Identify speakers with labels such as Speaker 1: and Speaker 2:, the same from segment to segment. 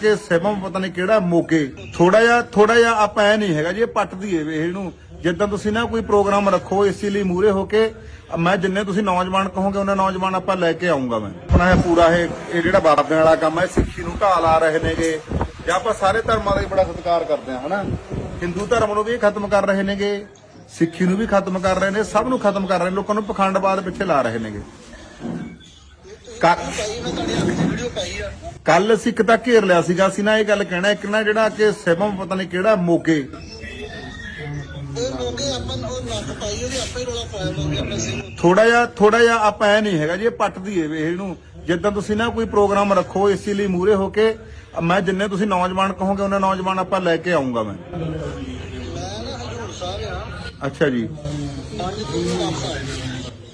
Speaker 1: ਕਿ ਸਿਮਮ ਪਤਾ ਨਹੀਂ ਕਿਹੜਾ ਮੋਗੇ। ਥੋੜਾ ਜਿਹਾ ਥੋੜਾ ਜਿਹਾ ਆਪਾਂ ਐ ਨਹੀਂ ਹੈਗਾ ਜੀ, ਇਹ ਪੱਟ ਦੀਏ ਵੇ ਇਹਨੂੰ। ਜਿੱਦਾਂ ਤੁਸੀਂ ਨਾ ਕੋਈ ਪ੍ਰੋਗਰਾਮ ਰੱਖੋ, ਇਸੇ ਲਈ ਮੂਰੇ ਹੋ ਕੇ, ਮੈਂ ਜਿੰਨੇ ਤੁਸੀਂ ਨੌਜਵਾਨ ਕਹੋਗੇ, ਉਹਨਾਂ ਨੌਜਵਾਨ ਆਪਾਂ ਲੈ ਕੇ ਆਉਂਗਾ ਮੈਂ। ਆਪਣਾ ਇਹ ਪੂਰਾ ਇਹ ਇਹ ਜਿਹੜਾ ਬਾਬਿਆਂ ਵਾਲਾ ਕੰਮ ਹੈ, ਸਿੱਖੀ ਨੂੰ ਢਾਲ ਆ ਰਹੇ ਨੇਗੇ। ਜਾਂ ਆਪਾਂ ਸਾਰੇ ਧਰਮਾਂ ਦਾ ਹੀ ਬੜਾ ਸਤਿਕਾਰ ਕਰਦੇ ਹਾਂ, ਹਨਾ? ਹਿੰਦੂ ਧਰਮ ਨੂੰ ਵੀ ਇਹ ਖਤਮ ਕਰ ਰਹੇ ਨੇਗੇ, ਸਿੱਖੀ ਨੂੰ ਵੀ ਖਤਮ ਕਰ ਰਹੇ ਨੇ, ਸਭ ਨੂੰ ਖਤਮ ਕਰ ਰਹੇ ਨੇ, ਲੋਕਾਂ ਨੂੰ ਪਖੰਡਵਾਦ ਪਿੱਛੇ ਲਾ ਰਹੇ ਨੇਗੇ। ਕੱਲ ਸਿੱਖ ਤਾਂ ਘੇਰ ਲਿਆ ਸੀਗਾ, ਅਸੀਂ ਨਾ ਇਹ ਗੱਲ ਕਹਿਣਾ, ਇੱਕ ਨਾ ਜਿਹੜਾ ਕਿ ਸਿਮਮ ਪਤਾ ਨਹੀਂ ਕਿਹੜਾ ਮੋਗੇ। ਥੋੜਾ ਜਿਹਾ ਥੋੜਾ ਜਿਹਾ ਆਪਾਂ ਐ ਨਹੀਂ ਹੈਗਾ ਜੀ, ਇਹ ਪੱਟ ਦੀਏ ਵੇ ਇਹਨੂੰ। ਜਿੱਦਾਂ ਤੁਸੀਂ ਨਾ ਕੋਈ ਪ੍ਰੋਗਰਾਮ ਰੱਖੋ, ਇਸੇ ਲਈ ਮੂਰੇ ਹੋ ਕੇ, ਮੈਂ ਜਿੰਨੇ ਤੁਸੀਂ ਨੌਜਵਾਨ ਕਹੋਗੇ, ਉਹਨਾਂ ਨੌਜਵਾਨ ਆਪਾਂ ਲੈ ਕੇ ਆਉਂਗਾ ਮੈਂ। ਅੱਛਾ ਜੀ।
Speaker 2: ਪੰਜ ਤਰੀਕ ਨੂੰ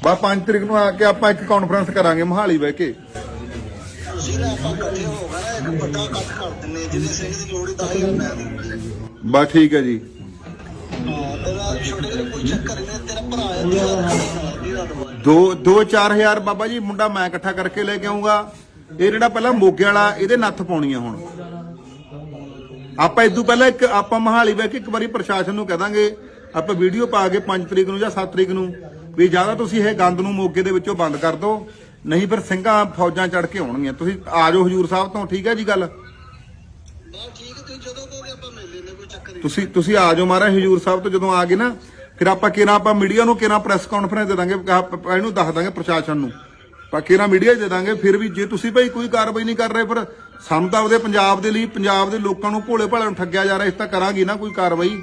Speaker 1: ਬਾ 5 ਤਰੀਕ ਨੂੰ ਆ ਕੇ ਆਪਾਂ ਇੱਕ ਕਾਨਫਰੰਸ ਕਰਾਂਗੇ, ਮਹਾਲੀ ਬਹਿ ਕੇ।
Speaker 2: ਤੁਸੀਂ ਆਪਾਂ ਇਕੱਠੇ ਹੋ ਗਏ ਇੱਕ ਵੱਡਾ ਇਕੱਠ ਕਰ ਦਿੰਨੇ ਜਿਹਦੇ ਸਿੰਘ ਦੀ ਲੋੜ ਹੀ 10000 ਮੈਂ ਦੇ
Speaker 1: ਬਾ ਠੀਕ ਹੈ ਜੀ
Speaker 2: ਹਾਂ ਤੇਰਾ ਛੋਟੇ ਜਿਹੇ ਕੋਈ ਚੱਕਰ ਨਹੀਂ ਤੇਰਾ ਭਰਾ ਹੈ ਤੇਰਾ
Speaker 1: ਦੋ 2-4000 ਬਾਬਾ ਜੀ, ਮੁੰਡਾ ਮੈਂ ਇਕੱਠਾ ਕਰਕੇ ਲੈ ਕੇ ਆਉਂਗਾ ਇਹ ਜਿਹੜਾ ਪਹਿਲਾਂ ਮੋਗੇ ਵਾਲਾ, ਇਹਦੇ ਨੱਥ ਪਾਉਣੀ ਆ ਹੁਣ। ਆਪਾਂ ਇਦੋਂ ਪਹਿਲਾਂ ਇੱਕ, ਆਪਾਂ ਮਹਾਲੀ ਬਹਿ ਕੇ ਇੱਕ ਵਾਰੀ ਪ੍ਰਸ਼ਾਸਨ ਨੂੰ ਕਹਿ ਦਾਂਗੇ, ਆਪਾਂ ਵੀਡੀਓ ਪਾ ਕੇ 5 ਤਰੀਕ ਨੂੰ ਜਾਂ 7 ਤਰੀਕ ਨੂੰ, ਵੀ ਜ਼ਿਆਦਾ ਤੁਸੀਂ ਇਹ ਗੰਦ ਨੂੰ ਮੋਗੇ ਦੇ ਵਿੱਚੋਂ ਬੰਦ ਕਰ ਦਿਓ। ਨਹੀਂ ਫਿਰ ਸਿੰਘਾਂ ਫੌਜਾਂ ਚੜ ਕੇ ਆਉਣਗੀਆਂ। ਤੁਸੀਂ ਆ ਜਾਓ ਹਜੂਰ ਸਾਹਿਬ ਤੋਂ ਠੀਕ ਹੈ ਜੀ ਗੱਲ?
Speaker 2: ਤੁਸੀਂ
Speaker 1: ਤੁਸੀਂ ਆ ਜਾਓ ਮਹਾਰਾਜ ਹਜੂਰ ਸਾਹਿਬ ਤੋਂ ਜਦੋਂ ਆ ਗਏ ਨਾ ਫਿਰ ਆਪਾਂ ਕਿਹੜਾ ਆਪਾਂ ਮੀਡੀਆ ਨੂੰ ਕਿਹੜਾ ਪ੍ਰੈਸ ਕਾਨਫਰੰਸ ਦੇ ਦਾਂਗੇ ਇਹਨੂੰ ਦੱਸ ਦਾਂਗੇ ਪ੍ਰਸ਼ਾਸਨ ਨੂੰ। ਆਪਾਂ ਕਿਹੜਾ ਮੀਡੀਆ ਦੇ ਦਾਂਗੇ ਫਿਰ ਵੀ ਜੇ ਤੁਸੀਂ ਭਾਈ ਕੋਈ ਕਾਰਵਾਈ ਨਹੀਂ ਕਰ ਰਹੇ ਪਰ ਸਾਨੂੰ ਤਾਂ ਉਹਦੇ ਪੰਜਾਬ ਦੇ ਲਈ ਪੰਜਾਬ ਦੇ ਲੋਕਾਂ ਨੂੰ ਭੋਲੇ ਭਾਲੇ ਨੂੰ ਠੱਗਿਆ ਜਾ ਰਿਹਾ ਇਸ ਤਾਂ ਕਰਾਂਗੇ ਨਾ ਕੋਈ ਕਾਰਵਾਈ।
Speaker 2: ਕੋਈ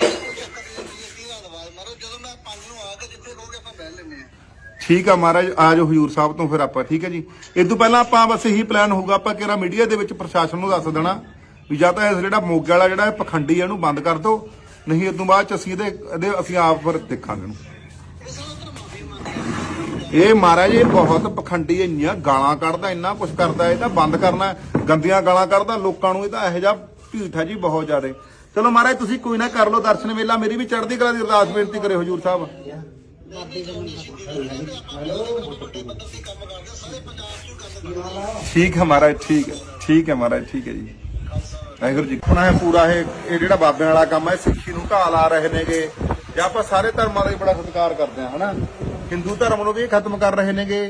Speaker 2: ਚੱਕਰ ਨਹੀਂ ਜੀ ਦੀ ਆਵਾਜ਼ ਮਾਰੋ ਜਦੋਂ ਮੈਂ ਪੰਜ ਨੂੰ ਆ ਕੇ ਜਿੱਥੇ ਕਹੋਗੇ ਆਪਾਂ ਬਹਿ ਲੈਨੇ ਆ
Speaker 1: ਠੀਕ ਆ ਮਹਾਰਾਜ, ਆ ਜਾਓ ਹਜੂਰ ਸਾਹਿਬ ਤੋਂ ਫਿਰ ਆਪਾਂ, ਠੀਕ ਹੈ ਜੀ? ਇਸ ਤੋਂ ਪਹਿਲਾਂ ਆਪਾਂ ਬਸ ਇਹੀ ਪਲਾਨ ਹੋਊਗਾ, ਆਪਾਂ ਕਿਹੜਾ ਮੀਡੀਆ ਦੇ ਵਿੱਚ ਪ੍ਰਸ਼ਾਸਨ ਨੂੰ ਦੱਸ ਦੇਣਾ ਵੀ ਜਾਂ ਤਾਂ ਇਹ ਜਿਹੜਾ ਮੋਗੇ ਵਾਲਾ ਜਿਹੜਾ ਪਖੰਡੀ ਇਹਨੂੰ ਬੰਦ ਕਰ ਦਿਓ, ਨਹੀਂ ਇਸ ਤੋਂ ਬਾਅਦ ਚ ਅਸੀਂ ਇਹਦੇ ਇਹਦੇ, ਅਸੀਂ ਆਪ ਫਿਰ ਦੇਖਾਂਗੇ ਇਹਨੂੰ।
Speaker 2: ਇਹ
Speaker 1: ਮਹਾਰਾਜ, ਇਹ ਬਹੁਤ ਪਖੰਡੀ ਇੰਨੀਆਂ ਗਾਲਾਂ ਕੱਢਦਾ, ਇੰਨਾ ਕੁਝ ਕਰਦਾ, ਇਹ ਤਾਂ ਬੰਦ ਕਰਨਾ, ਗੰਦੀਆਂ ਗਾਲਾਂ ਕੱਢਦਾ, ਲੋਕਾਂ ਨੂੰ ਇਹ ਤਾਂ ਇਹੋ ਜਿਹਾ ਢੀਠਾ ਜੀ ਬਹੁਤ ਜ਼ਿਆਦਾ। ਚਲੋ ਮਹਾਰਾਜ, ਤੁਸੀਂ ਕੋਈ ਨਾ ਕਰ ਲਓ, ਦਰਸ਼ਨ ਮੇਲਾ ਮੇਰੀ ਵੀ ਚੜ੍ਹਦੀ ਕਲਾ ਦੀ ਅਰਦਾਸ ਬੇਨਤੀ ਕਰੇ ਹਜੂਰ ਸਾਹਿਬ। ਠੀਕ ਹੈ ਮਹਾਰਾਜ, ਠੀਕ ਹੈ। ਠੀਕ ਹੈ ਮਹਾਰਾਜ, ਠੀਕ ਹੈ ਜੀ। ਵਾਹਿਗੁਰੂ ਜੀ ਆਪਣਾ ਇਹ ਪੂਰਾ ਇਹ ਇਹ ਜਿਹੜਾ ਬਾਬਿਆਂ ਵਾਲਾ ਕੰਮ ਹੈ, ਸਿੱਖੀ ਨੂੰ ਢਾਲ ਆ ਰਹੇ ਨੇਗੇ। ਜਾਂ ਆਪਾਂ ਸਾਰੇ ਧਰਮਾਂ ਦਾ ਹੀ ਬੜਾ ਸਤਿਕਾਰ ਕਰਦੇ ਹਾਂ, ਹਨਾ? ਹਿੰਦੂ ਧਰਮ ਨੂੰ ਵੀ ਇਹ ਖਤਮ ਕਰ ਰਹੇ ਨੇਗੇ,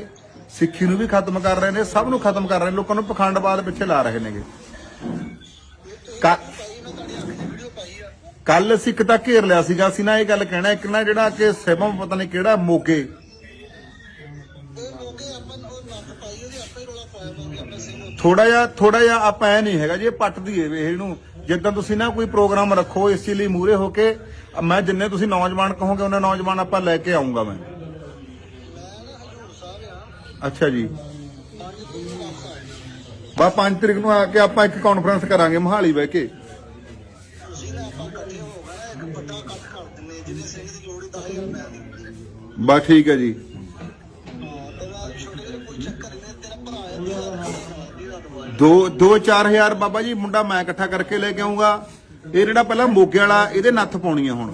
Speaker 1: ਸਿੱਖੀ ਨੂੰ ਵੀ ਖਤਮ ਕਰ ਰਹੇ ਨੇ, ਸਭ ਨੂੰ ਖਤਮ ਕਰ ਰਹੇ ਨੇ, ਲੋਕਾਂ ਨੂੰ ਪਖੰਡਵਾਦ ਪਿੱਛੇ ਲਾ ਰਹੇ ਨੇਗੇ ਕੱਲ
Speaker 2: ਪਾਈ ਮੈਂ ਤੁਹਾਡੀ ਅੱਖ ਦੀ ਵੀਡੀਓ ਪਾਈ ਆ
Speaker 1: ਕੱਲ ਸਿੱਖ ਤਾਂ ਘੇਰ ਲਿਆ ਸੀਗਾ, ਅਸੀਂ ਨਾ ਇਹ ਗੱਲ ਕਹਿਣਾ, ਇੱਕ ਨਾ ਜਿਹੜਾ ਕਿ ਸਿਮਮ ਪਤਾ ਨਹੀਂ ਕਿਹੜਾ ਮੋਗੇ। ਥੋੜਾ ਜਿਹਾ ਥੋੜਾ ਜਿਹਾ ਆਪਾਂ ਐ ਨਹੀਂ ਹੈਗਾ ਜੀ, ਇਹ ਪੱਟ ਦੀਏ ਵੇ ਇਹਨੂੰ। ਜਿੱਦਾਂ ਤੁਸੀਂ ਨਾ ਕੋਈ ਪ੍ਰੋਗਰਾਮ ਰੱਖੋ, ਇਸ ਲਈ ਮੂਰੇ ਹੋ ਕੇ, ਮੈਂ ਜਿੰਨੇ ਤੁਸੀਂ ਨੌਜਵਾਨ ਕਹੋਗੇ, ਉਹਨਾਂ ਨੌਜਵਾਨ ਆਪਾਂ ਲੈ ਕੇ ਆਉਂਗਾ ਮੈਂ। ਅੱਛਾ ਜੀ।
Speaker 2: ਪੰਜ ਤਰੀਕ ਨੂੰ
Speaker 1: ਬਾ 5 ਤਰੀਕ ਨੂੰ ਆ ਕੇ ਆਪਾਂ ਇੱਕ ਕਾਨਫਰੰਸ ਕਰਾਂਗੇ, ਮਹਾਲੀ ਬਹਿ ਕੇ। ਬਸ ਠੀਕ ਹੈ ਜੀ।
Speaker 2: ਦੋ
Speaker 1: ਦੋ 2-4000 ਬਾਬਾ ਜੀ, ਮੁੰਡਾ ਮੈਂ ਇਕੱਠਾ ਕਰਕੇ ਲੈ ਕੇ ਆਉਂਗਾ ਇਹ ਜਿਹੜਾ ਪਹਿਲਾਂ ਮੋਗੇ ਵਾਲਾ, ਇਹਦੇ ਨੱਥ ਪਾਉਣੀ ਆ ਹੁਣ।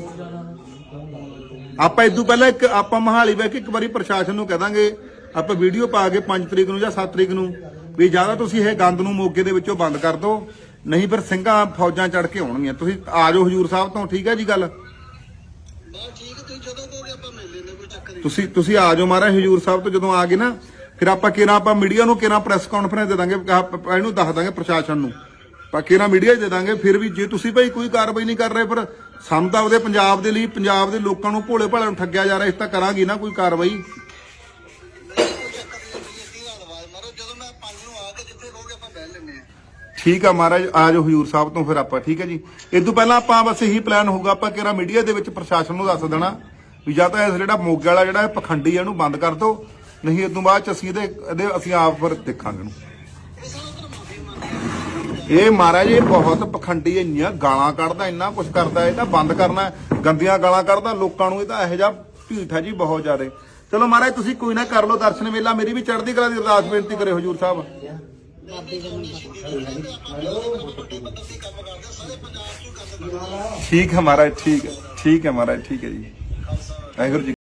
Speaker 1: ਆਪਾਂ ਇਦੋਂ ਪਹਿਲਾਂ ਇੱਕ, ਆਪਾਂ ਮਹਾਲੀ ਬਹਿ ਕੇ ਇੱਕ ਵਾਰੀ ਪ੍ਰਸ਼ਾਸਨ ਨੂੰ ਕਹਿ ਦਾਂਗੇ, ਆਪਾਂ ਵੀਡੀਓ ਪਾ ਕੇ 5 ਤਰੀਕ ਨੂੰ ਜਾਂ 7 ਤਰੀਕ ਨੂੰ, ਵੀ ਜ਼ਿਆਦਾ ਤੁਸੀਂ ਇਹ ਗੰਦ ਨੂੰ ਮੋਗੇ ਦੇ ਵਿੱਚੋਂ ਬੰਦ ਕਰ ਦਿਓ, ਨਹੀਂ ਫਿਰ ਸਿੰਘਾਂ ਫੌਜਾਂ ਚੜ ਕੇ ਆਉਣਗੀਆਂ। ਤੁਸੀਂ ਆ ਜਾਓ ਹਜੂਰ ਸਾਹਿਬ ਤੋਂ, ਠੀਕ ਹੈ ਜੀ ਗੱਲ
Speaker 2: ਬਸ ਠੀਕ ਹੈ ਤੁਸੀਂ ਜਦੋਂ ਕਹੋਗੇ ਆਪਾਂ ਮਿਲ ਲੈਨੇ ਕੋਈ ਚੱਕਰ ਨਹੀਂ
Speaker 1: ਤੁਸੀਂ ਤੁਸੀਂ ਆ ਜਾਓ ਮਹਾਰਾਜ, ਹਜੂਰ ਸਾਹਿਬ ਤੋਂ ਜਦੋਂ ਆ ਗਏ ਨਾ, ਫਿਰ ਆਪਾਂ ਕਿਹੜਾ ਆਪਾਂ ਮੀਡੀਆ ਨੂੰ ਕਿਹੜਾ ਪ੍ਰੈਸ ਕਾਨਫਰੰਸ ਦੇ ਦਾਂਗੇ ਇਹਨੂੰ ਦੱਸ ਦਾਂਗੇ ਪ੍ਰਸ਼ਾਸਨ ਨੂੰ। ਆਪਾਂ ਕਿਹੜਾ ਮੀਡੀਆ ਦੇ ਦਾਂਗੇ, ਫਿਰ ਵੀ ਜੇ ਤੁਸੀਂ ਭਾਈ ਕੋਈ ਕਾਰਵਾਈ ਨਹੀਂ ਕਰ ਰਹੇ ਪਰ ਸਾਨੂੰ ਤਾਂ ਉਹਦੇ ਪੰਜਾਬ ਦੇ ਲਈ, ਪੰਜਾਬ ਦੇ ਲੋਕਾਂ ਨੂੰ ਭੋਲੇ ਭਾਲੇ ਨੂੰ ਠੱਗਿਆ ਜਾ ਰਿਹਾ, ਇਸ ਤਾਂ ਕਰਾਂਗੇ ਨਾ ਕੋਈ ਕਾਰਵਾਈ। ਠੀਕ ਆ ਮਹਾਰਾਜ, ਆ ਜਾਓ ਹਜੂਰ ਸਾਹਿਬ ਤੋਂ ਫਿਰ ਆਪਾਂ, ਠੀਕ ਹੈ ਜੀ। ਇਸ ਤੋਂ ਪਹਿਲਾਂ ਆਪਾਂ ਬਸ ਇਹੀ ਪਲਾਨ ਹੋਊਗਾ, ਆਪਾਂ ਕਿਹੜਾ ਮੀਡੀਆ ਦੇ ਵਿੱਚ ਪ੍ਰਸ਼ਾਸਨ ਨੂੰ ਦੱਸ ਦੇਣਾ। ਵੀ ਜਾਂ ਤਾਂ ਇਸ ਜਿਹੜਾ ਮੋਗੇ ਵਾਲਾ ਜਿਹੜਾ ਇਹ ਪਖੰਡੀ ਆ, ਇਹਨੂੰ ਬੰਦ ਕਰ ਦਿਓ, ਨਹੀਂ ਇਸ ਤੋਂ ਬਾਅਦ ਚ ਅਸੀਂ ਇਹਦੇ ਇਹਦੇ, ਅਸੀਂ ਆਪ ਫਿਰ ਦੇਖਾਂਗੇ ਇਹਨੂੰ।
Speaker 2: ਇਹ
Speaker 1: ਮਹਾਰਾਜ, ਇਹ ਬਹੁਤ ਪਖੰਡੀ ਇੰਨੀਆਂ ਗਾਲਾਂ ਕੱਢਦਾ, ਇੰਨਾ ਕੁਝ ਕਰਦਾ, ਇਹ ਤਾਂ ਬੰਦ ਕਰਨਾ ਗੰਦੀਆਂ ਗਾਲਾਂ ਕੱਢਦਾ, ਲੋਕਾਂ ਨੂੰ ਇਹ ਤਾਂ ਇਹੋ ਜਿਹਾ ਢੀਠਾ ਜੀ ਬਹੁਤ ਜ਼ਿਆਦੇ। ਚਲੋ ਮਹਾਰਾਜ, ਤੁਸੀਂ ਕੋਈ ਨਾ ਕਰ ਲਓ ਦਰਸ਼ਨ ਮੇਲਾ, ਮੇਰੀ ਵੀ ਚੜ੍ਹਦੀ ਕਲਾ ਦੀ ਅਰਦਾਸ ਬੇਨਤੀ ਕਰੇ ਹਜੂਰ ਸਾਹਿਬ। ਠੀਕ ਹੈ ਮਹਾਰਾਜ, ਠੀਕ ਹੈ ਠੀਕ ਹੈ ਮਹਾਰਾਜ, ਠੀਕ ਹੈ ਜੀ। ਵਾਹਿਗੁਰੂ ਜੀ